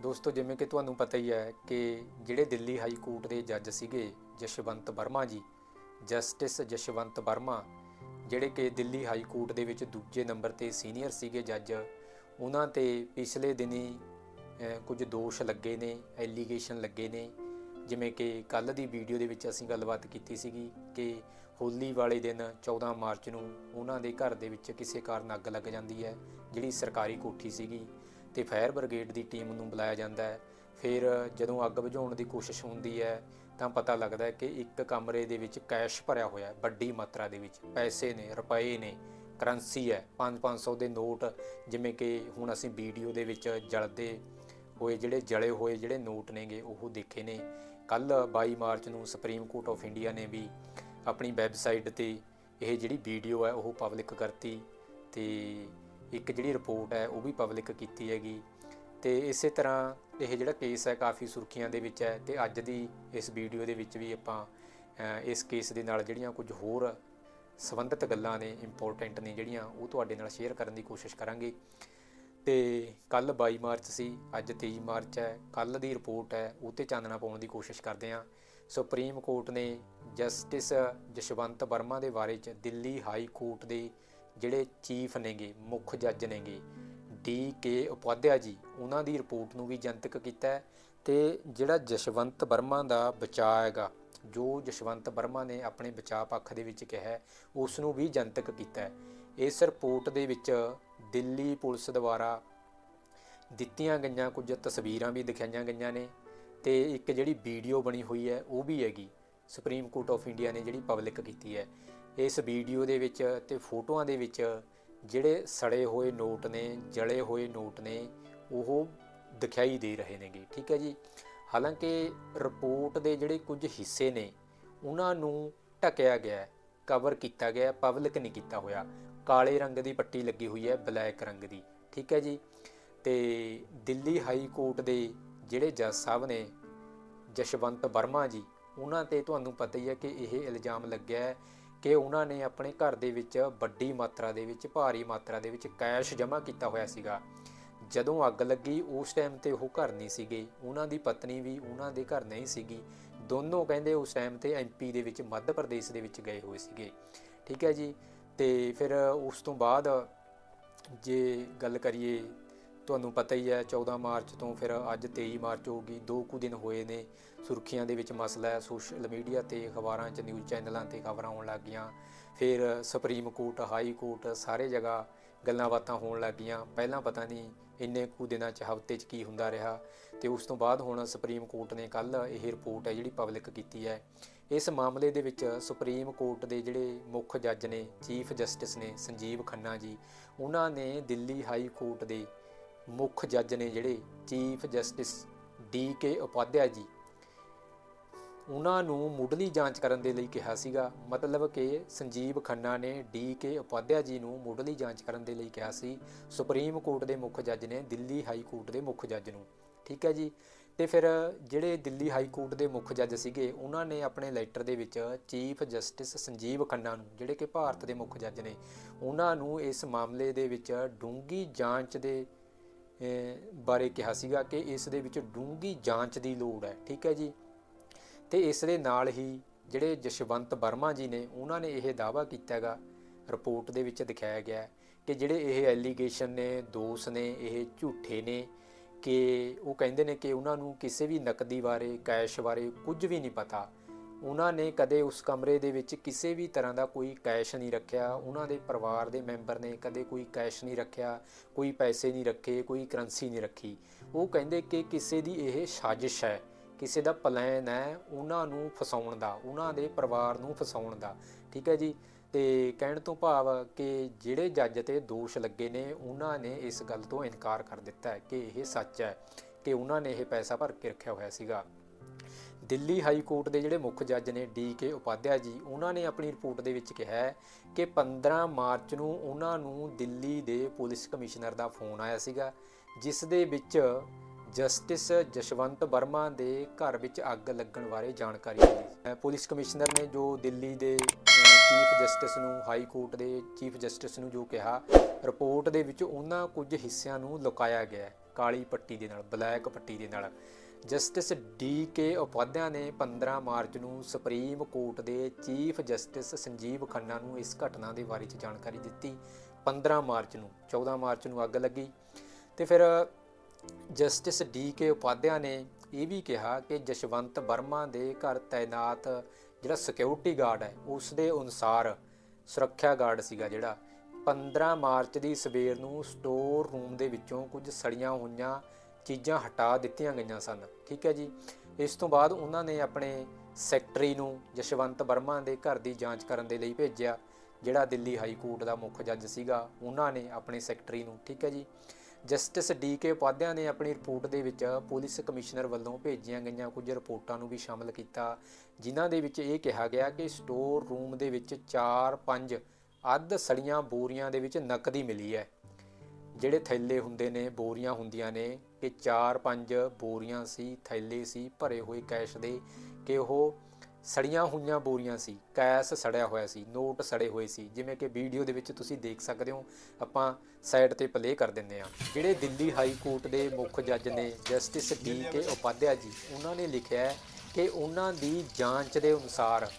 ਦੋਸਤੋ, ਜਿਵੇਂ ਕਿ ਤੁਹਾਨੂੰ ਪਤਾ ਹੀ ਹੈ ਕਿ ਜਿਹੜੇ ਦਿੱਲੀ ਹਾਈ ਕੋਰਟ ਦੇ ਜੱਜ ਸੀਗੇ ਜਸ਼ਵੰਤ ਵਰਮਾ ਜੀ, ਜਸਟਿਸ ਜਸ਼ਵੰਤ ਵਰਮਾ, ਜਿਹੜੇ ਕਿ ਦਿੱਲੀ ਹਾਈ ਕੋਰਟ ਦੇ ਵਿੱਚ ਦੂਜੇ ਨੰਬਰ ਤੇ ਸੀਨੀਅਰ ਸੀਗੇ ਜੱਜ, ਉਹਨਾਂ ਤੇ ਪਿਛਲੇ ਦਿਨੀ ਕੁਝ ਦੋਸ਼ ਲੱਗੇ ਨੇ ਐਲੀਗੇਸ਼ਨ ਲੱਗੇ ਨੇ। ਜਿਵੇਂ ਕਿ ਕੱਲ ਦੀ ਵੀਡੀਓ ਦੇ ਵਿੱਚ ਅਸੀਂ ਗੱਲਬਾਤ ਕੀਤੀ ਸੀਗੀ ਕਿ ਹੋਲੀ ਵਾਲੇ ਦਿਨ 14 ਮਾਰਚ ਨੂੰ ਉਹਨਾਂ ਦੇ ਘਰ ਦੇ ਵਿੱਚ ਕਿਸੇ ਕਾਰਨ ਅੱਗ ਲੱਗ ਜਾਂਦੀ ਹੈ, ਜਿਹੜੀ ਸਰਕਾਰੀ ਕੋਠੀ ਸੀਗੀ। ਤੇ ਫਾਇਰ ਬ੍ਰਿਗੇਡ ਦੀ ਟੀਮ ਨੂੰ ਬੁਲਾਇਆ ਜਾਂਦਾ ਹੈ। ਫਿਰ ਜਦੋਂ ਅੱਗ ਬੁਝਾਉਣ ਦੀ ਕੋਸ਼ਿਸ਼ ਹੁੰਦੀ ਹੈ, ਤਾਂ ਪਤਾ ਲੱਗਦਾ ਹੈ ਕਿ ਇੱਕ ਕਮਰੇ ਦੇ ਵਿੱਚ ਕੈਸ਼ ਭਰਿਆ ਹੋਇਆ ਹੈ, ਵੱਡੀ ਮਾਤਰਾ ਦੇ ਵਿੱਚ। ਪੈਸੇ ਨੇ, ਰੁਪਏ ਨੇ, ਕਰੰਸੀ ਹੈ 5-500 ਦੇ ਨੋਟ, ਜਿਵੇਂ ਕਿ ਹੁਣ ਅਸੀਂ ਵੀਡੀਓ ਦੇ ਵਿੱਚ ਜਲਦੇ ਹੋਏ ਜਿਹੜੇ ਜਲੇ ਹੋਏ ਜਿਹੜੇ ਨੋਟ ਨੇਗੇ, ਉਹ ਦੇਖੇ ਨੇ। ਕੱਲ 22 ਮਾਰਚ ਨੂੰ ਸੁਪਰੀਮ ਕੋਰਟ ਆਫ ਇੰਡੀਆ ਨੇ ਵੀ ਆਪਣੀ ਵੈਬਸਾਈਟ ਤੇ ਇਹ ਜਿਹੜੀ ਵੀਡੀਓ ਹੈ, ਉਹ ਪਬਲਿਕ ਕਰਤੀ ਤੇ ਇੱਕ ਜਿਹੜੀ ਰਿਪੋਰਟ ਹੈ ਉਹ ਵੀ ਪਬਲਿਕ ਕੀਤੀ ਹੈਗੀ। ਤੇ ਇਸੇ ਤਰ੍ਹਾਂ ਇਹ ਜਿਹੜਾ ਕੇਸ ਹੈ ਕਾਫੀ ਸੁਰਖੀਆਂ ਦੇ ਵਿੱਚ ਹੈ ਤੇ ਅੱਜ ਦੀ ਇਸ ਵੀਡੀਓ ਦੇ ਵਿੱਚ ਵੀ ਆਪਾਂ ਇਸ ਕੇਸ ਦੇ ਨਾਲ ਜਿਹੜੀਆਂ ਕੁਝ ਹੋਰ ਸੰਬੰਧਿਤ ਗੱਲਾਂ ਨੇ ਇੰਪੋਰਟੈਂਟ ਨੇ ਜਿਹੜੀਆਂ ਉਹ ਤੁਹਾਡੇ ਨਾਲ ਸ਼ੇਅਰ ਕਰਨ ਦੀ ਕੋਸ਼ਿਸ਼ ਕਰਾਂਗੇ। ਤੇ ਕੱਲ 22 ਮਾਰਚ ਸੀ, ਅੱਜ 23 ਮਾਰਚ ਹੈ ਕੱਲ ਦੀ ਰਿਪੋਰਟ ਹੈ, ਉਹ ਤੇ ਚਾਨਣਾ ਪਾਉਣ ਦੀ ਕੋਸ਼ਿਸ਼ ਕਰਦੇ ਹਾਂ। ਸੁਪਰੀਮ ਕੋਰਟ ਨੇ ਜਸਟਿਸ ਜਸ਼ਵੰਤ ਵਰਮਾ ਦੇ ਬਾਰੇ ਚ ਦਿੱਲੀ ਹਾਈ ਕੋਰਟ ਦੇ ਜਿਹੜੇ ਚੀਫ ਨੇਗੇ ਮੁੱਖ ਜੱਜ ਨੇਗੇ ਡੀ ਕੇ ਉਪਾਧਿਆ ਜੀ ਉਹਨਾਂ ਦੀ ਰਿਪੋਰਟ ਨੂੰ ਵੀ ਜਨਤਕ ਕੀਤਾ ਹੈ ਤੇ ਜਿਹੜਾ ਜਸ਼ਵੰਤ ਵਰਮਾ ਦਾ ਬਚਾਅ ਹੈਗਾ ਜੋ ਜਸ਼ਵੰਤ ਵਰਮਾ ਨੇ ਆਪਣੇ ਬਚਾਅ ਪੱਖ ਦੇ ਵਿੱਚ ਕਿਹਾ ਹੈ, ਉਸ ਨੂੰ ਵੀ ਜਨਤਕ ਕੀਤਾ ਹੈ। ਇਸ ਰਿਪੋਰਟ ਦੇ ਵਿੱਚ ਦਿੱਲੀ ਪੁਲਿਸ ਦੁਆਰਾ ਦਿੱਤੀਆਂ ਗਈਆਂ ਕੁਝ ਤਸਵੀਰਾਂ ਵੀ ਦਿਖਾਈਆਂ ਗਈਆਂ ਨੇ ਤੇ ਇੱਕ ਜਿਹੜੀ ਵੀਡੀਓ ਬਣੀ ਹੋਈ ਹੈ ਉਹ ਵੀ ਹੈਗੀ ਸੁਪਰੀਮ ਕੋਰਟ ਆਫ ਇੰਡੀਆ ਨੇ ਜਿਹੜੀ ਪਬਲਿਕ ਕੀਤੀ ਹੈ। ਇਸ ਵੀਡੀਓ ਦੇ ਵਿੱਚ ਤੇ ਫੋਟੋਆਂ ਦੇ ਵਿੱਚ ਜਿਹੜੇ ਸੜੇ ਹੋਏ ਨੋਟ ਨੇ, ਜਲੇ ਹੋਏ ਨੋਟ ਨੇ, ਉਹ ਦਿਖਾਈ ਦੇ ਰਹੇ ਨੇਗੇ, ਠੀਕ ਹੈ ਜੀ? ਹਾਲਾਂਕਿ ਰਿਪੋਰਟ ਦੇ ਜਿਹੜੇ ਕੁਝ ਹਿੱਸੇ ਨੇ, ਉਹਨਾਂ ਨੂੰ ਢਕਿਆ ਗਿਆ ਕਵਰ ਕੀਤਾ ਗਿਆ ਪਬਲਿਕ ਨਹੀਂ ਕੀਤਾ ਹੋਇਆ। ਕਾਲੇ ਰੰਗ ਦੀ ਪੱਟੀ ਲੱਗੀ ਹੋਈ ਹੈ, ਬਲੈਕ ਰੰਗ ਦੀ, ਠੀਕ ਹੈ ਜੀ? ਤੇ ਦਿੱਲੀ ਹਾਈ ਕੋਰਟ ਦੇ ਜਿਹੜੇ ਜੱਜ ਸਾਹਿਬ ਨੇ, ਜਸ਼ਵੰਤ ਵਰਮਾ ਜੀ, ਉਹਨਾਂ ਤੇ ਤੁਹਾਨੂੰ ਪਤਾ ਹੀ ਹੈ ਕਿ ਇਹ ਇਲਜ਼ਾਮ ਲੱਗਿਆ ਹੈ ਕਿ ਉਹਨਾਂ ਨੇ ਆਪਣੇ ਘਰ ਦੇ ਵਿੱਚ ਵੱਡੀ ਮਾਤਰਾ ਦੇ ਵਿੱਚ, ਭਾਰੀ ਮਾਤਰਾ ਦੇ ਵਿੱਚ ਕੈਸ਼ ਜਮ੍ਹਾਂ ਕੀਤਾ ਹੋਇਆ ਸੀਗਾ। ਜਦੋਂ ਅੱਗ ਲੱਗੀ, ਉਸ ਟਾਈਮ ਤੇ ਉਹ ਘਰ ਨਹੀਂ ਸੀਗੇ। ਉਹਨਾਂ ਦੀ ਪਤਨੀ ਵੀ ਉਹਨਾਂ ਦੇ ਘਰ ਨਹੀਂ ਸੀਗੀ। ਦੋਨੋਂ ਕਹਿੰਦੇ ਉਸ ਟਾਈਮ ਤੇ ਐਮਪੀ ਦੇ ਵਿੱਚ, ਮੱਧ ਪ੍ਰਦੇਸ਼ ਦੇ ਵਿੱਚ ਗਏ ਹੋਏ ਸੀਗੇ। ਠੀਕ ਹੈ ਜੀ? ਤੇ ਫਿਰ ਉਸ ਤੋਂ ਬਾਅਦ ਜੇ ਗੱਲ ਕਰੀਏ ਤੁਹਾਨੂੰ ਪਤਾ ਹੀ ਹੈ 14 ਮਾਰਚ ਤੋਂ ਫਿਰ ਅੱਜ 23 ਮਾਰਚ ਹੋ ਗਈ ਦੋ ਕੁ ਦਿਨ ਹੋਏ ਨੇ ਸੁਰਖੀਆਂ ਦੇ ਵਿੱਚ ਮਸਲਾ ਹੈ ਸੋਸ਼ਲ ਮੀਡੀਆ ਤੇ ਅਖਬਾਰਾਂ 'ਚ ਨਿਊਜ਼ ਚੈਨਲਾਂ ਤੇ ਖਬਰਾਂ ਆਉਣ ਲੱਗ ਗਈਆਂ ਫਿਰ ਸੁਪਰੀਮ ਕੋਰਟ ਹਾਈ ਕੋਰਟ ਸਾਰੇ ਜਗ੍ਹਾ ਗੱਲਾਂ ਬਾਤਾਂ ਹੋਣ ਲੱਗ ਗਈਆਂ ਪਹਿਲਾਂ ਪਤਾ ਨਹੀਂ ਇੰਨੇ ਕੁ ਦਿਨਾਂ 'ਚ ਹਫ਼ਤੇ 'ਚ ਕੀ ਹੁੰਦਾ ਰਿਹਾ ਤੇ ਉਸ ਤੋਂ ਬਾਅਦ ਹੁਣ ਸੁਪਰੀਮ ਕੋਰਟ ਨੇ ਕੱਲ ਇਹ ਰਿਪੋਰਟ ਹੈ ਜਿਹੜੀ ਪਬਲਿਕ ਕੀਤੀ ਹੈ। ਇਸ ਮਾਮਲੇ ਦੇ ਵਿੱਚ ਸੁਪਰੀਮ ਕੋਰਟ ਦੇ ਜਿਹੜੇ ਮੁੱਖ ਜੱਜ ਨੇ ਚੀਫ ਜਸਟਿਸ ਨੇ ਸੰਜੀਵ ਖੰਨਾ ਜੀ, ਉਹਨਾਂ ਨੇ ਦਿੱਲੀ ਹਾਈ ਕੋਰਟ ਦੇ ਮੁੱਖ ਜੱਜ ਨੇ ਜਿਹੜੇ chief justice D K Upadhyay ji, ਉਹਨਾਂ ਨੂੰ ਮੁੱਢਲੀ ਜਾਂਚ ਕਰਨ ਦੇ ਲਈ ਕਿਹਾ ਸੀਗਾ। ਮਤਲਬ ਕਿ ਸੰਜੀਵ ਖੰਨਾ ਨੇ ਡੀ ਕੇ ਉਪਾਧਿਆ ਜੀ ਨੂੰ ਮੁੱਢਲੀ ਜਾਂਚ ਕਰਨ ਦੇ ਲਈ ਕਿਹਾ ਸੀ। ਸੁਪਰੀਮ ਕੋਰਟ ਦੇ ਮੁੱਖ ਜੱਜ ਨੇ ਦਿੱਲੀ ਹਾਈ ਕੋਰਟ ਦੇ ਮੁੱਖ ਜੱਜ ਨੂੰ। ਠੀਕ ਹੈ ਜੀ? ਤੇ ਫਿਰ ਜਿਹੜੇ ਦਿੱਲੀ ਹਾਈ ਕੋਰਟ ਦੇ ਮੁੱਖ ਜੱਜ ਸੀਗੇ, ਉਹਨਾਂ ਨੇ ਆਪਣੇ ਲੈਟਰ ਦੇ ਵਿੱਚ ਚੀਫ ਜਸਟਿਸ ਸੰਜੀਵ ਖੰਨਾ ਨੂੰ, ਜਿਹੜੇ ਕਿ ਭਾਰਤ ਦੇ ਮੁੱਖ ਜੱਜ ਨੇ, ਉਹਨਾਂ ਨੂੰ ਇਸ ਮਾਮਲੇ ਦੇ ਵਿੱਚ ਡੂੰਗੀ ਜਾਂਚ ਦੇ ਬਾਰੇ ਕਿਹਾ ਸੀਗਾ ਕਿ ਇਸ ਦੇ ਵਿੱਚ ਡੂੰਗੀ ਜਾਂਚ ਦੀ ਲੋੜ ਹੈ, ਠੀਕ ਹੈ ਜੀ। ਤੇ ਇਸ ਦੇ ਨਾਲ ਹੀ ਜਿਹੜੇ ਜਸ਼ਵੰਤ ਵਰਮਾ ਜੀ ਨੇ, ਉਹਨਾਂ ਨੇ ਇਹ ਦਾਅਵਾ ਕੀਤਾ ਹੈਗਾ ਰਿਪੋਰਟ ਦੇ ਵਿੱਚ ਦਿਖਾਇਆ ਗਿਆ ਕਿ ਜਿਹੜੇ ਇਹ ਐਲੀਗੇਸ਼ਨ ਨੇ, ਦੋਸ਼ ਨੇ, ਇਹ ਝੂਠੇ ਨੇ ਕਿ ਉਹ ਕਹਿੰਦੇ ਨੇ ਕਿ ਉਹਨਾਂ ਨੂੰ ਕਿਸੇ ਵੀ ਨਕਦੀ ਬਾਰੇ, ਕੈਸ਼ ਬਾਰੇ ਕੁਝ ਵੀ ਨਹੀਂ ਪਤਾ। ਉਹਨਾਂ ਨੇ ਕਦੇ ਉਸ ਕਮਰੇ ਦੇ ਵਿੱਚ ਕਿਸੇ ਵੀ ਤਰ੍ਹਾਂ ਦਾ ਕੋਈ ਕੈਸ਼ ਨਹੀਂ ਰੱਖਿਆ, ਉਹਨਾਂ ਦੇ ਪਰਿਵਾਰ ਦੇ ਮੈਂਬਰ ਨੇ ਕਦੇ ਕੋਈ ਕੈਸ਼ ਨਹੀਂ ਰੱਖਿਆ, ਕੋਈ ਪੈਸੇ ਨਹੀਂ ਰੱਖੇ, ਕੋਈ ਕਰੰਸੀ ਨਹੀਂ ਰੱਖੀ। ਉਹ ਕਹਿੰਦੇ ਕਿ ਕਿਸੇ ਦੀ ਇਹ ਸਾਜ਼ਿਸ਼ ਹੈ, ਕਿਸੇ ਦਾ ਪਲਾਨ ਹੈ ਉਹਨਾਂ ਨੂੰ ਫਸਾਉਣ ਦਾ, ਉਹਨਾਂ ਦੇ ਪਰਿਵਾਰ ਨੂੰ ਫਸਾਉਣ ਦਾ। ਠੀਕ ਹੈ ਜੀ? ਤੇ ਕਹਿਣ ਤੋਂ ਭਾਵ ਕਿ ਜਿਹੜੇ ਜੱਜ ਤੇ ਦੋਸ਼ ਲੱਗੇ ਨੇ, ਉਹਨਾਂ ਨੇ ਇਸ ਗੱਲ ਤੋਂ ਇਨਕਾਰ ਕਰ ਦਿੱਤਾ ਹੈ ਕਿ ਇਹ ਸੱਚ ਹੈ ਕਿ ਉਹਨਾਂ ਨੇ ਇਹ ਪੈਸਾ ਭਰ ਕੇ ਰੱਖਿਆ ਹੋਇਆ ਸੀਗਾ। ਦਿੱਲੀ ਹਾਈ ਕੋਰਟ ਦੇ ਜਿਹੜੇ ਮੁੱਖ ਜੱਜ ਨੇ ਡੀ ਕੇ ਉਪਾਧਿਆ ਜੀ, ਉਹਨਾਂ ਨੇ ਆਪਣੀ ਰਿਪੋਰਟ ਦੇ ਵਿੱਚ ਕਿਹਾ ਹੈ ਕਿ 15 ਮਾਰਚ ਨੂੰ ਉਹਨਾਂ ਨੂੰ ਦਿੱਲੀ ਦੇ ਪੁਲਿਸ ਕਮਿਸ਼ਨਰ ਦਾ ਫੋਨ ਆਇਆ ਸੀਗਾ, ਜਿਸ ਦੇ ਵਿੱਚ ਜਸਟਿਸ ਜਸ਼ਵੰਤ ਵਰਮਾ ਦੇ ਘਰ ਵਿੱਚ ਅੱਗ ਲੱਗਣ ਬਾਰੇ ਜਾਣਕਾਰੀ ਮਿਲੀ। ਅਹ ਪੁਲਿਸ ਕਮਿਸ਼ਨਰ ਨੇ ਜੋ ਦਿੱਲੀ ਦੇ ਚੀਫ ਜਸਟਿਸ ਨੂੰ, ਹਾਈ ਕੋਰਟ ਦੇ ਚੀਫ ਜਸਟਿਸ ਨੂੰ ਜੋ ਕਿਹਾ, ਰਿਪੋਰਟ ਦੇ ਵਿੱਚ ਉਹਨਾਂ ਕੁਝ ਹਿੱਸਿਆਂ ਨੂੰ ਲੁਕਾਇਆ ਗਿਆ ਕਾਲੀ ਪੱਟੀ ਦੇ ਨਾਲ, ਬਲੈਕ ਪੱਟੀ ਦੇ ਨਾਲ। ਜਸਟਿਸ ਡੀ ਕੇ ਉਪਾਧਿਆ ਨੇ 15 ਮਾਰਚ ਨੂੰ ਸੁਪਰੀਮ ਕੋਰਟ ਦੇ ਚੀਫ ਜਸਟਿਸ ਸੰਜੀਵ ਖੰਨਾ ਨੂੰ ਇਸ ਘਟਨਾ ਦੇ ਬਾਰੇ ਚ ਜਾਣਕਾਰੀ ਦਿੱਤੀ। 15 ਮਾਰਚ ਨੂੰ 14 ਮਾਰਚ ਨੂੰ ਅੱਗ ਲੱਗੀ। ਤੇ ਫਿਰ ਜਸਟਿਸ ਡੀ ਕੇ ਉਪਾਧਿਆ ਨੇ ਇਹ ਵੀ ਕਿਹਾ ਕਿ ਜਸ਼ਵੰਤ ਵਰਮਾ ਦੇ ਘਰ ਤਾਇਨਾਤ ਜਿਹੜਾ ਸਿਕਿਉਰਿਟੀ ਗਾਰਡ ਹੈ ਉਸ ਦੇ ਅਨੁਸਾਰ ਸੁਰੱਖਿਆ ਗਾਰਡ ਸੀਗਾ ਜਿਹੜਾ। 15 ਮਾਰਚ ਦੀ ਸਵੇਰ ਨੂੰ ਸਟੋਰ ਰੂਮ ਦੇ ਵਿੱਚੋਂ ਕੁਝ ਸੜੀਆਂ ਹੋਈਆਂ ਚੀਜ਼ਾਂ ਹਟਾ ਦਿੱਤੀਆਂ ਗਈਆਂ ਸਨ। ਠੀਕ ਹੈ ਜੀ? ਇਸ ਤੋਂ ਬਾਅਦ ਉਹਨਾਂ ਨੇ ਆਪਣੇ ਸੈਕਟਰੀ ਨੂੰ ਜਸ਼ਵੰਤ ਵਰਮਾ ਦੇ ਘਰ ਦੀ ਜਾਂਚ ਕਰਨ ਦੇ ਲਈ ਭੇਜਿਆ, ਜਿਹੜਾ ਦਿੱਲੀ ਹਾਈ ਕੋਰਟ ਦਾ ਮੁੱਖ ਜੱਜ ਸੀਗਾ। ਉਹਨਾਂ ਨੇ ਆਪਣੇ ਸੈਕਟਰੀ ਨੂੰ, ਠੀਕ ਹੈ ਜੀ? ਜਸਟਿਸ ਡੀ ਕੇ ਉਪਾਧਿਆ ਨੇ ਆਪਣੀ ਰਿਪੋਰਟ ਦੇ ਵਿੱਚ ਪੁਲਿਸ ਕਮਿਸ਼ਨਰ ਵੱਲੋਂ ਭੇਜੀਆਂ ਗਈਆਂ ਕੁਝ ਰਿਪੋਰਟਾਂ ਨੂੰ ਵੀ ਸ਼ਾਮਲ ਕੀਤਾ, ਜਿਨ੍ਹਾਂ ਦੇ ਵਿੱਚ ਇਹ ਕਿਹਾ ਗਿਆ ਕਿ ਸਟੋਰ ਰੂਮ ਦੇ ਵਿੱਚ 4-5 ਅੱਧ ਸੜੀਆਂ ਬੋਰੀਆਂ ਦੇ ਵਿੱਚ ਨਕਦੀ ਮਿਲੀ ਹੈ। ਜਿਹੜੇ ਥੈਲੇ ਹੁੰਦੇ ਨੇ, ਬੋਰੀਆਂ ਹੁੰਦੀਆਂ ਨੇ, ਕਿ 4-5 ਬੋਰੀਆਂ ਸੀ, ਥੈਲੇ ਸੀ, ਭਰੇ ਹੋਏ ਕੈਸ਼ ਦੇ, ਕਿ ਉਹ ਸੜੀਆਂ ਹੋਈਆਂ ਬੋਰੀਆਂ ਸੀ, ਕੈਸ਼ ਸੜਿਆ ਹੋਇਆ ਸੀ, ਨੋਟ ਸੜੇ ਹੋਏ ਸੀ, ਜਿਵੇਂ ਕਿ ਵੀਡੀਓ ਦੇ ਵਿੱਚ ਤੁਸੀਂ ਦੇਖ ਸਕਦੇ ਹੋ, ਆਪਾਂ ਸਾਈਡ ਤੇ ਪਲੇ ਕਰ ਦਿੰਦੇ ਆ ਜਿਹੜੇ ਦਿੱਲੀ ਹਾਈ ਕੋਰਟ ਦੇ ਮੁੱਖ ਜੱਜ ਨੇ, justice D K Upadhyaya ji, ਉਹਨਾਂ ਨੇ ਲਿਖਿਆ ਹੈ ਕਿ ਉਹਨਾਂ ਦੀ ਜਾਂਚ ਦੇ ਅਨੁਸਾਰ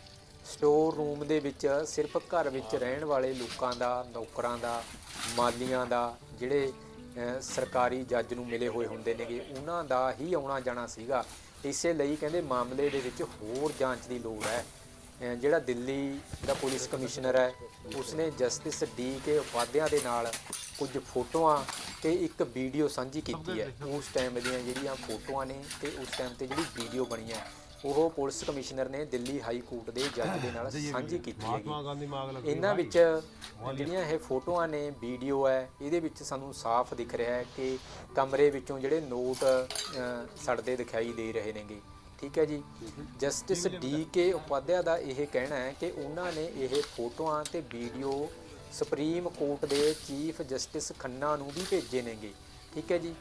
ਸਟੋਰ ਰੂਮ ਦੇ ਵਿੱਚ ਸਿਰਫ ਘਰ ਵਿੱਚ ਰਹਿਣ ਵਾਲੇ ਲੋਕਾਂ ਦਾ, ਨੌਕਰਾਂ ਦਾ, ਮਾਲੀਆਂ ਦਾ, ਜਿਹੜੇ ਸਰਕਾਰੀ ਜੱਜ ਨੂੰ ਮਿਲੇ ਹੋਏ ਹੁੰਦੇ ਨੇਗੇ, ਉਹਨਾਂ ਦਾ ਹੀ ਆਉਣਾ ਜਾਣਾ ਸੀਗਾ। ਇਸੇ ਲਈ ਕਹਿੰਦੇ ਮਾਮਲੇ ਦੇ ਵਿੱਚ ਹੋਰ ਜਾਂਚ ਦੀ ਲੋੜ ਹੈ। ਜਿਹੜਾ ਦਿੱਲੀ ਦਾ ਪੁਲਿਸ ਕਮਿਸ਼ਨਰ ਹੈ, ਉਸਨੇ ਜਸਟਿਸ ਡੀ ਕੇ ਉਪਾਧਿਆ ਦੇ ਨਾਲ ਕੁਝ ਫੋਟੋਆਂ ਤੇ ਇੱਕ ਵੀਡੀਓ ਸਾਂਝੀ ਕੀਤੀ ਹੈ। ਉਸ ਟਾਈਮ ਦੀਆਂ ਜਿਹੜੀਆਂ ਫੋਟੋਆਂ ਨੇ ਤੇ ਉਸ ਟਾਈਮ ਤੇ ਜਿਹੜੀ ਵੀਡੀਓ ਬਣੀ ਹੈ ਉਹ ਪੁਲਿਸ ਕਮਿਸ਼ਨਰ ਨੇ ਦਿੱਲੀ ਹਾਈ ਕੋਰਟ ਦੇ ਜੱਜ ਦੇ ਨਾਲ ਸਾਂਝੀ ਕੀਤੀ ਹੈਗੀ। ਇਹਨਾਂ ਵਿੱਚ ਜਿਹੜੀਆਂ ਇਹ ਫੋਟੋਆਂ ਨੇ ਵੀਡੀਓ ਹੈ ਇਹਦੇ ਵਿੱਚ ਸਾਨੂੰ ਸਾਫ਼ ਦਿਖ ਰਿਹਾ ਹੈ ਕਿ ਕਮਰੇ ਵਿੱਚੋਂ ਜਿਹੜੇ ਨੋਟ ਸੜਦੇ ਦਿਖਾਈ ਦੇ ਰਹੇ ਨੇਗੇ। ਠੀਕ ਹੈ ਜੀ? ਜਸਟਿਸ ਡੀ ਕੇ ਉਪਾਧਿਆ ਦਾ ਇਹ ਕਹਿਣਾ ਹੈ ਕਿ ਉਹਨਾਂ ਨੇ ਇਹ ਫੋਟੋਆਂ ਤੇ ਵੀਡੀਓ ਸੁਪਰੀਮ ਕੋਰਟ ਦੇ ਚੀਫ ਜਸਟਿਸ ਖੰਨਾ ਨੂੰ ਵੀ ਭੇਜੇ ਨੇਗੇ। ਠੀਕ ਹੈ ਜੀ?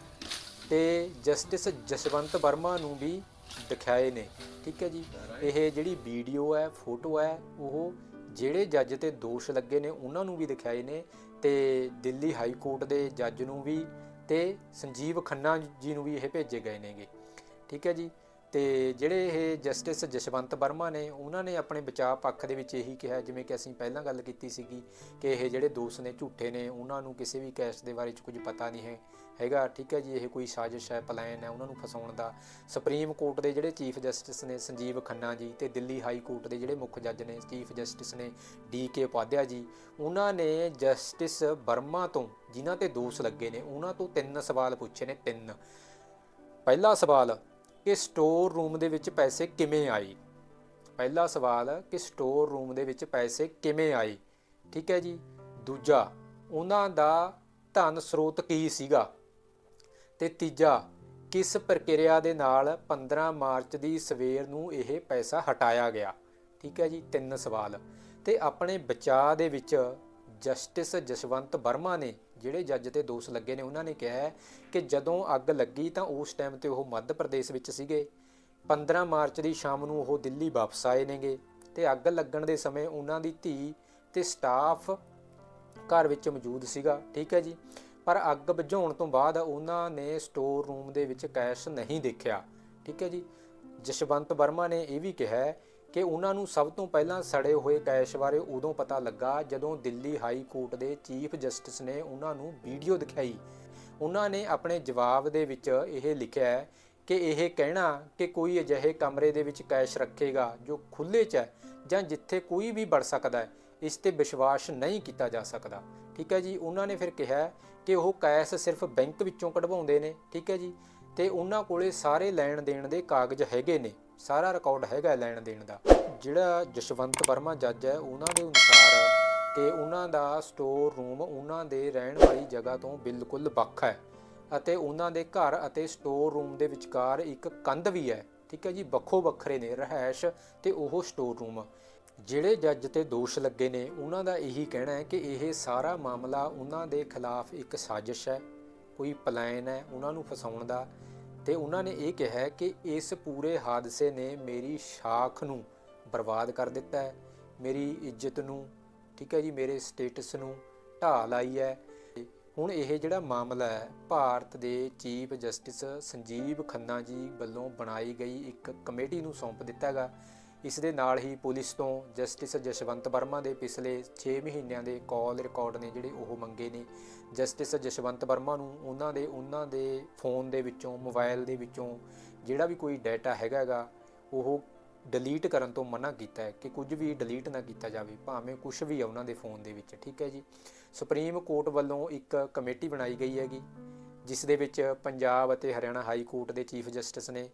ਤੇ ਜਸਟਿਸ ਜਸਵੰਤ ਵਰਮਾ ਨੂੰ ਵੀ ਦਿਖਾਏ ਨੇ। ਠੀਕ ਹੈ ਜੀ? ਇਹ ਜਿਹੜੀ ਵੀਡੀਓ ਹੈ ਫੋਟੋ ਹੈ, ਉਹ ਜਿਹੜੇ ਜੱਜ ਤੇ ਦੋਸ਼ ਲੱਗੇ ਨੇ, ਉਹਨਾਂ ਨੂੰ ਵੀ ਦਿਖਾਏ ਨੇ ਤੇ ਦਿੱਲੀ ਹਾਈ ਕੋਰਟ ਦੇ ਜੱਜ ਨੂੰ ਵੀ ਤੇ ਸੰਜੀਵ ਖੰਨਾ ਜੀ ਨੂੰ ਵੀ ਇਹ ਭੇਜੇ ਗਏ ਨੇਗੇ। ਠੀਕ ਹੈ ਜੀ? ਤੇ ਜਿਹੜੇ ਇਹ ਜਸਟਿਸ ਜਸਵੰਤ ਵਰਮਾ ਨੇ, ਉਹਨਾਂ ਨੇ ਆਪਣੇ ਬਚਾਅ ਪੱਖ ਦੇ ਵਿੱਚ ਇਹੀ ਕਿਹਾ, ਜਿਵੇਂ ਕਿ ਅਸੀਂ ਪਹਿਲਾਂ ਗੱਲ ਕੀਤੀ ਸੀਗੀ ਕਿ ਇਹ ਜਿਹੜੇ ਦੋਸ਼ ਨੇ, ਝੂਠੇ ਨੇ, ਉਹਨਾਂ ਨੂੰ ਕਿਸੇ ਵੀ ਕੇਸ ਦੇ ਬਾਰੇ ਚ ਕੁਝ ਪਤਾ ਨਹੀਂ ਹੈ। ਹੈਗਾ, ਠੀਕ ਹੈ ਜੀ, ਇਹ ਕੋਈ ਸਾਜ਼ਿਸ਼ ਹੈ, ਪਲਾਨ ਹੈ, ਉਹਨਾਂ ਨੂੰ ਫਸਾਉਣ ਦਾ। ਸੁਪਰੀਮ ਕੋਰਟ ਦੇ ਜਿਹੜੇ ਚੀਫ ਜਸਟਿਸ ਨੇ ਸੰਜੀਵ ਖੰਨਾ ਜੀ ਤੇ ਦਿੱਲੀ ਹਾਈ ਕੋਰਟ ਦੇ ਜਿਹੜੇ ਮੁੱਖ ਜੱਜ ਨੇ ਚੀਫ ਜਸਟਿਸ ਨੇ ਡੀ ਕੇ ਉਪਾਧਿਆ ਜੀ, ਉਹਨਾਂ ਨੇ ਜਸਟਿਸ ਬਰਮਾ ਤੋਂ ਜਿਨ੍ਹਾਂ ਤੇ ਦੋਸ਼ ਲੱਗੇ ਨੇ, ਉਹਨਾਂ ਤੋਂ ਤਿੰਨ ਸਵਾਲ ਪੁੱਛੇ ਨੇ, ਤਿੰਨ। ਪਹਿਲਾ ਸਵਾਲ, ਕਿ ਸਟੋਰ ਰੂਮ ਦੇ ਵਿੱਚ ਪੈਸੇ ਕਿਵੇਂ ਆਏ? ਪਹਿਲਾ ਸਵਾਲ, ਕਿ ਸਟੋਰ ਰੂਮ ਦੇ ਵਿੱਚ ਪੈਸੇ ਕਿਵੇਂ ਆਏ? ਠੀਕ ਹੈ ਜੀ। ਦੂਜਾ, ਉਹਨਾਂ ਦਾ ਧਨ ਸਰੋਤ ਕੀ ਸੀਗਾ? ਤੇ ਤੀਜਾ, ਕਿਸ ਪ੍ਰਕਿਰਿਆ ਦੇ ਨਾਲ 15 ਮਾਰਚ ਦੀ ਸਵੇਰ ਨੂੰ ਇਹ ਪੈਸਾ ਹਟਾਇਆ ਗਿਆ? ਠੀਕ ਹੈ ਜੀ, ਤਿੰਨ ਸਵਾਲ। ਤੇ ਆਪਣੇ ਬਚਾਅ ਦੇ ਵਿੱਚ ਜਸਟਿਸ ਜਸਵੰਤ ਵਰਮਾ ਨੇ, ਜਿਹੜੇ ਜੱਜ ਤੇ ਦੋਸ਼ ਲੱਗੇ ਨੇ, ਉਹਨਾਂ ਨੇ ਕਿਹਾ ਕਿ ਜਦੋਂ ਅੱਗ ਲੱਗੀ ਤਾਂ ਉਸ ਟਾਈਮ ਤੇ ਉਹ ਮੱਧ ਪ੍ਰਦੇਸ਼ ਵਿੱਚ ਸੀਗੇ। 15 ਮਾਰਚ ਦੀ ਸ਼ਾਮ ਨੂੰ ਉਹ ਦਿੱਲੀ ਵਾਪਸ ਆਏ ਨੇਗੇ ਤੇ ਅੱਗ ਲੱਗਣ ਦੇ ਸਮੇਂ ਉਹਨਾਂ ਦੀ ਧੀ ਤੇ ਸਟਾਫ ਘਰ ਵਿੱਚ ਮੌਜੂਦ ਸੀਗਾ। ਠੀਕ ਹੈ ਜੀ। ਪਰ ਅੱਗ ਬੁਝਾਉਣ ਤੋਂ ਬਾਅਦ ਉਹਨਾਂ ਨੇ ਸਟੋਰ ਰੂਮ ਦੇ ਵਿੱਚ ਕੈਸ਼ ਨਹੀਂ ਦੇਖਿਆ। ਠੀਕ ਹੈ ਜੀ? ਜਸ਼ਵੰਤ ਵਰਮਾ ਨੇ ਇਹ ਵੀ ਕਿਹਾ ਕਿ ਉਹਨਾਂ ਨੂੰ ਸਭ ਤੋਂ ਪਹਿਲਾਂ ਸੜੇ ਹੋਏ ਕੈਸ਼ ਬਾਰੇ ਉਦੋਂ ਪਤਾ ਲੱਗਾ ਜਦੋਂ ਦਿੱਲੀ ਹਾਈ ਕੋਰਟ ਦੇ ਚੀਫ ਜਸਟਿਸ ਨੇ ਉਹਨਾਂ ਨੂੰ ਵੀਡੀਓ ਦਿਖਾਈ। ਉਹਨਾਂ ਨੇ ਆਪਣੇ ਜਵਾਬ ਦੇ ਵਿੱਚ ਇਹ ਲਿਖਿਆ ਕਿ ਇਹ ਕਹਿਣਾ ਕਿ ਕੋਈ ਅਜਿਹੇ ਕਮਰੇ ਦੇ ਵਿੱਚ ਕੈਸ਼ ਰੱਖੇਗਾ ਜੋ ਖੁੱਲੇ 'ਚ ਹੈ ਜਾਂ ਜਿੱਥੇ ਕੋਈ ਵੀ ਵੜ ਸਕਦਾ ਹੈ, ਇਸ ਤੇ ਵਿਸ਼ਵਾਸ ਨਹੀਂ ਕੀਤਾ ਜਾ ਸਕਦਾ। ਠੀਕ ਹੈ ਜੀ? ਉਹਨਾਂ ਨੇ ਫਿਰ ਕਿਹਾ ਕਿ ਉਹ ਕੈਸ਼ ਸਿਰਫ ਬੈਂਕ ਵਿੱਚੋਂ ਕਢਵਾਉਂਦੇ ਨੇ, ਠੀਕ ਹੈ ਜੀ? ਤੇ ਉਹਨਾਂ ਕੋਲੇ ਸਾਰੇ ਲੈਣ ਦੇਣ ਦੇ ਕਾਗਜ਼ ਹੈਗੇ ਨੇ, ਸਾਰਾ ਰਿਕਾਰਡ ਹੈਗਾ ਲੈਣ ਦੇਣ ਦਾ। ਜਿਹੜਾ ਜਸ਼ਵੰਤ ਵਰਮਾ ਜੱਜ ਹੈ, ਉਹਨਾਂ ਦੇ ਅਨੁਸਾਰ ਕਿ ਉਹਨਾਂ ਦਾ ਸਟੋਰ ਰੂਮ ਉਹਨਾਂ ਦੇ ਰਹਿਣ ਵਾਲੀ ਜਗ੍ਹਾ ਤੋਂ ਬਿਲਕੁਲ ਵੱਖ ਹੈ ਅਤੇ ਉਹਨਾਂ ਦੇ ਘਰ ਅਤੇ ਸਟੋਰ ਰੂਮ ਦੇ ਵਿਚਕਾਰ ਇੱਕ ਕੰਧ ਵੀ ਹੈ, ਠੀਕ ਹੈ ਜੀ? ਵੱਖੋ ਵੱਖਰੇ ਨੇ, ਰਹਿائش ਤੇ ਉਹ ਸਟੋਰ ਰੂਮ ਜਿਹੜੇ ਜੱਜ ਤੇ ਦੋਸ਼ ਲੱਗੇ ਨੇ, ਉਹਨਾਂ ਦਾ ਇਹੀ ਕਹਿਣਾ ਹੈ ਕਿ ਇਹ ਸਾਰਾ ਮਾਮਲਾ ਉਹਨਾਂ ਦੇ ਖਿਲਾਫ ਇੱਕ ਸਾਜ਼ਿਸ਼ ਹੈ, ਕੋਈ ਪਲਾਨ ਹੈ ਉਹਨਾਂ ਨੂੰ ਫਸਾਉਣ ਦਾ। ਤੇ ਉਹਨਾਂ ਨੇ ਇਹ ਕਿਹਾ ਕਿ ਇਸ ਪੂਰੇ ਹਾਦਸੇ ਨੇ ਮੇਰੀ ਸ਼ਾਖ ਨੂੰ ਬਰਬਾਦ ਕਰ ਦਿੱਤਾ ਹੈ, ਮੇਰੀ ਇੱਜ਼ਤ ਨੂੰ, ਠੀਕ ਹੈ ਜੀ, ਮੇਰੇ ਸਟੇਟਸ ਨੂੰ ਢਾਹ ਲਾਈ ਹੈ। ਹੁਣ ਇਹ ਜਿਹੜਾ ਮਾਮਲਾ ਹੈ, ਭਾਰਤ ਦੇ ਚੀਫ ਜਸਟਿਸ ਸੰਜੀਵ ਖੰਨਾ ਜੀ ਵੱਲੋਂ ਬਣਾਈ ਗਈ ਇੱਕ ਕਮੇਟੀ ਨੂੰ ਸੌਂਪ ਦਿੱਤਾ ਹੈਗਾ। ਇਸ ਦੇ ਨਾਲ ਹੀ ਪੁਲਿਸ ਤੋਂ ਜਸਟਿਸ ਜਸ਼ਵੰਤ ਵਰਮਾ ਦੇ ਪਿਛਲੇ 6 ਮਹੀਨਿਆਂ ਦੇ ਕਾਲ ਰਿਕਾਰਡ ਨੇ ਜਿਹੜੇ ਉਹ ਮੰਗੇ ਨੇ। ਜਸਟਿਸ ਜਸ਼ਵੰਤ ਵਰਮਾ ਨੂੰ ਉਹਨਾਂ ਦੇ ਉਹਨਾਂ ਦੇ ਫੋਨ ਦੇ ਵਿੱਚੋਂ, ਮੋਬਾਈਲ ਦੇ ਵਿੱਚੋਂ ਜਿਹੜਾ ਵੀ ਕੋਈ ਡਾਟਾ ਹੈਗਾ ਹੈਗਾ ਉਹ ਡਿਲੀਟ ਕਰਨ ਤੋਂ ਮਨਾ ਕੀਤਾ ਹੈ ਕਿ ਕੁਝ ਵੀ ਡਿਲੀਟ ਨਾ ਕੀਤਾ ਜਾਵੇ, ਭਾਵੇਂ ਕੁਝ ਵੀ ਆ ਉਹਨਾਂ ਦੇ ਫੋਨ ਦੇ ਵਿੱਚ, ਠੀਕ ਹੈ ਜੀ। ਸੁਪਰੀਮ ਕੋਰਟ ਵੱਲੋਂ ਇੱਕ ਕਮੇਟੀ ਬਣਾਈ ਗਈ ਹੈਗੀ, ਜਿਸ ਦੇ ਵਿੱਚ ਪੰਜਾਬ ਅਤੇ ਹਰਿਆਣਾ ਹਾਈ ਕੋਰਟ ਦੇ ਚੀਫ ਜਸਟਿਸ ਨੇ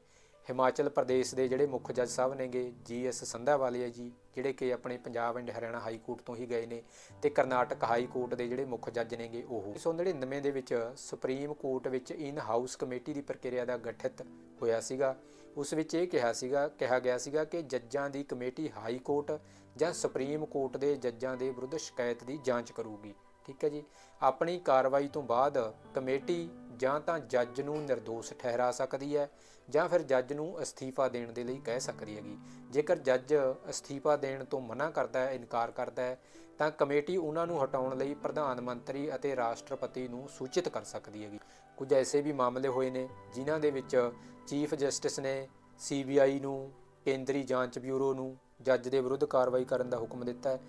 ਹਿਮਾਚਲ ਪ੍ਰਦੇਸ਼ ਦੇ ਜਿਹੜੇ ਮੁੱਖ ਜੱਜ ਸਾਹਿਬ ਨੇਗੇ, ਜੀ ਜੀਐਸ ਸੰਧਾਵਾਲੀਆ ਜੀ, ਜਿਹੜੇ ਕਿ ਆਪਣੇ Punjab and Haryana high court ਤੋਂ ਹੀ ਗਏ ਨੇ ਤੇ ਕਰਨਾਟਕ ਹਾਈ ਕੋਰਟ ਦੇ ਜਿਹੜੇ ਮੁੱਖ ਜੱਜ ਨੇਗੇ ਉਹ। 1999 ਦੇ ਵਿੱਚ ਸੁਪਰੀਮ ਕੋਰਟ ਵਿੱਚ ਇਨ ਹਾਊਸ ਕਮੇਟੀ ਦੀ ਪ੍ਰਕਿਰਿਆ ਦਾ ਗਠਿਤ ਹੋਇਆ ਸੀਗਾ। ਉਸ ਵਿੱਚ ਇਹ ਕਿਹਾ ਸੀਗਾ, ਕਿਹਾ ਗਿਆ ਸੀਗਾ ਕਿ ਜੱਜਾਂ ਦੀ ਕਮੇਟੀ ਹਾਈ ਕੋਰਟ ਜਾਂ ਸੁਪਰੀਮ ਕੋਰਟ ਦੇ ਜੱਜਾਂ ਦੇ ਵਿਰੁੱਧ ਸ਼ਿਕਾਇਤ ਦੀ ਜਾਂਚ ਕਰੂਗੀ। ਠੀਕ ਹੈ ਜੀ? ਆਪਣੀ ਕਾਰਵਾਈ ਤੋਂ ਬਾਅਦ ਕਮੇਟੀ ਜਾਂ ਤਾਂ ਜੱਜ ਨੂੰ નિર્ਦੋਸ਼ ਠਹਿਰਾ ਸਕਦੀ ਹੈ ਜਾਂ ਫਿਰ ਜੱਜ ਨੂੰ ਅਸਤੀਫਾ ਦੇਣ ਦੇ ਲਈ ਕਹਿ ਸਕਦੀ ਹੈਗੀ। ਜੇਕਰ ਜੱਜ ਅਸਤੀਫਾ ਦੇਣ ਤੋਂ ਮਨਾ ਕਰਦਾ ਹੈ, ਇਨਕਾਰ ਕਰਦਾ ਹੈ, ਤਾਂ ਕਮੇਟੀ ਉਹਨਾਂ ਨੂੰ ਹਟਾਉਣ ਲਈ ਪ੍ਰਧਾਨ ਮੰਤਰੀ ਅਤੇ ਰਾਸ਼ਟਰਪਤੀ ਨੂੰ ਸੂਚਿਤ ਕਰ ਸਕਦੀ ਹੈਗੀ। ਕੁਝ ਐਸੇ ਵੀ ਮਾਮਲੇ ਹੋਏ ਨੇ ਜਿਨ੍ਹਾਂ ਦੇ ਵਿੱਚ ਚੀਫ ਜਸਟਿਸ ਨੇ ਸੀਬੀਆਈ ਨੂੰ, ਕੇਂਦਰੀ ਜਾਂਚ ਬਿਊਰੋ ਨੂੰ, ਜੱਜ ਦੇ ਵਿਰੁੱਧ ਕਾਰਵਾਈ ਕਰਨ ਦਾ ਹੁਕਮ ਦਿੱਤਾ ਹੈ।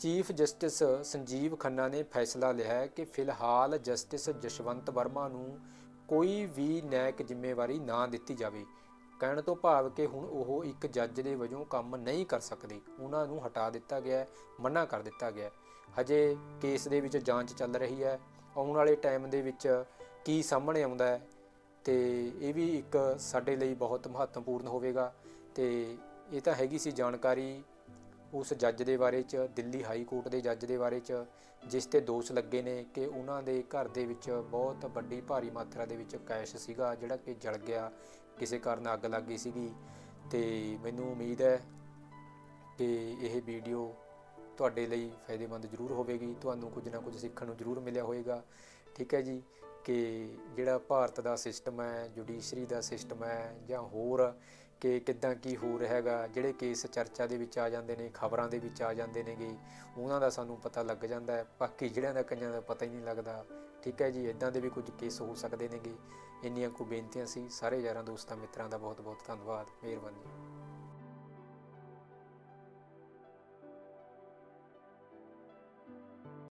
ਚੀਫ ਜਸਟਿਸ ਸੰਜੀਵ ਖੰਨਾ ਨੇ ਫੈਸਲਾ ਲਿਆ ਹੈ ਕਿ ਫਿਲਹਾਲ ਜਸਟਿਸ ਜਸ਼ਵੰਤ ਵਰਮਾ ਨੂੰ ਕੋਈ ਵੀ ਨੈਕ ਜ਼ਿੰਮੇਵਾਰੀ ਨਾ ਦਿੱਤੀ ਜਾਵੇ। ਕਹਿਣ ਤੋਂ ਭਾਵ ਕਿ ਹੁਣ ਉਹ ਇੱਕ ਜੱਜ ਦੇ ਵਜੋਂ ਕੰਮ ਨਹੀਂ ਕਰ ਸਕਦੇ। ਉਹਨਾਂ ਨੂੰ ਹਟਾ ਦਿੱਤਾ ਗਿਆ ਹੈ, ਮਨਾ ਕਰ ਦਿੱਤਾ ਗਿਆ ਹਜੇ ਕੇਸ ਦੇ ਵਿੱਚ ਜਾਂਚ ਚੱਲ ਰਹੀ ਹੈ। ਆਉਣ ਵਾਲੇ ਟਾਈਮ ਦੇ ਵਿੱਚ ਕੀ ਸਾਹਮਣੇ ਆਉਂਦਾ ਹੈ ਤੇ ਇਹ ਵੀ ਇੱਕ ਸਾਡੇ ਲਈ ਬਹੁਤ ਮਹੱਤਵਪੂਰਨ ਹੋਵੇਗਾ। ਤੇ ਇਹ ਤਾਂ ਹੈਗੀ ਸੀ ਜਾਣਕਾਰੀ ਉਸ ਜੱਜ ਦੇ ਬਾਰੇ ਚ, ਦਿੱਲੀ ਹਾਈ ਕੋਰਟ ਦੇ ਜੱਜ ਦੇ ਬਾਰੇ ਚ, ਜਿਸ ਤੇ ਦੋਸ਼ ਲੱਗੇ ਨੇ ਕਿ ਉਹਨਾਂ ਦੇ ਘਰ ਦੇ ਵਿੱਚ ਬਹੁਤ ਵੱਡੀ ਭਾਰੀ ਮਾਤਰਾ ਦੇ ਵਿੱਚ ਕੈਸ਼ ਸੀਗਾ, ਜਿਹੜਾ ਕਿ ਜਲ ਗਿਆ, ਕਿਸੇ ਕਾਰਨ ਅੱਗ ਲੱਗ ਗਈ ਸੀਗੀ। ਤੇ ਮੈਨੂੰ ਉਮੀਦ ਹੈ ਕਿ ਇਹ ਵੀਡੀਓ ਤੁਹਾਡੇ ਲਈ ਫਾਇਦੇਮੰਦ ਜ਼ਰੂਰ ਹੋਵੇਗੀ, ਤੁਹਾਨੂੰ ਕੁਝ ਨਾ ਕੁਝ ਸਿੱਖਣ ਨੂੰ ਜ਼ਰੂਰ ਮਿਲਿਆ ਹੋਵੇਗਾ। ਠੀਕ ਹੈ ਜੀ, ਕਿ ਜਿਹੜਾ ਭਾਰਤ ਦਾ ਸਿਸਟਮ ਹੈ ਜੁਡੀਸ਼ਰੀ ਦਾ ਸਿਸਟਮ ਹੈ ਜਾਂ ਹੋਰ ਕਿ ਕਿੱਦਾਂ ਕੀ ਹੋ ਰਿਹਾ ਹੈਗਾ, ਜਿਹੜੇ ਕੇਸ ਚਰਚਾ ਦੇ ਵਿੱਚ ਆ ਜਾਂਦੇ ਨੇ, ਖਬਰਾਂ ਦੇ ਵਿੱਚ ਆ ਜਾਂਦੇ ਨੇਗੇ, ਉਹਨਾਂ ਦਾ ਸਾਨੂੰ ਪਤਾ ਲੱਗ ਜਾਂਦਾ ਹੈ। ਬਾਕੀ ਜਿਹੜਿਆਂ ਦਾ ਕਈਆਂ ਦਾ ਪਤਾ ਹੀ ਨਹੀਂ ਲੱਗਦਾ। ਠੀਕ ਹੈ ਜੀ ਇਦਾਂ ਦੇ ਵੀ ਕੁਝ ਕੇਸ ਹੋ ਸਕਦੇ ਨੇਗੇ। ਇੰਨੀਆਂ ਕੁ ਬੇਨਤੀਆਂ ਸੀ। ਸਾਰੇ ਯਾਰਾਂ ਦੋਸਤਾਂ, ਮਿੱਤਰਾਂ ਦਾ ਬਹੁਤ ਬਹੁਤ ਧੰਨਵਾਦ। ਮਿਹਰਬਾਨੀ।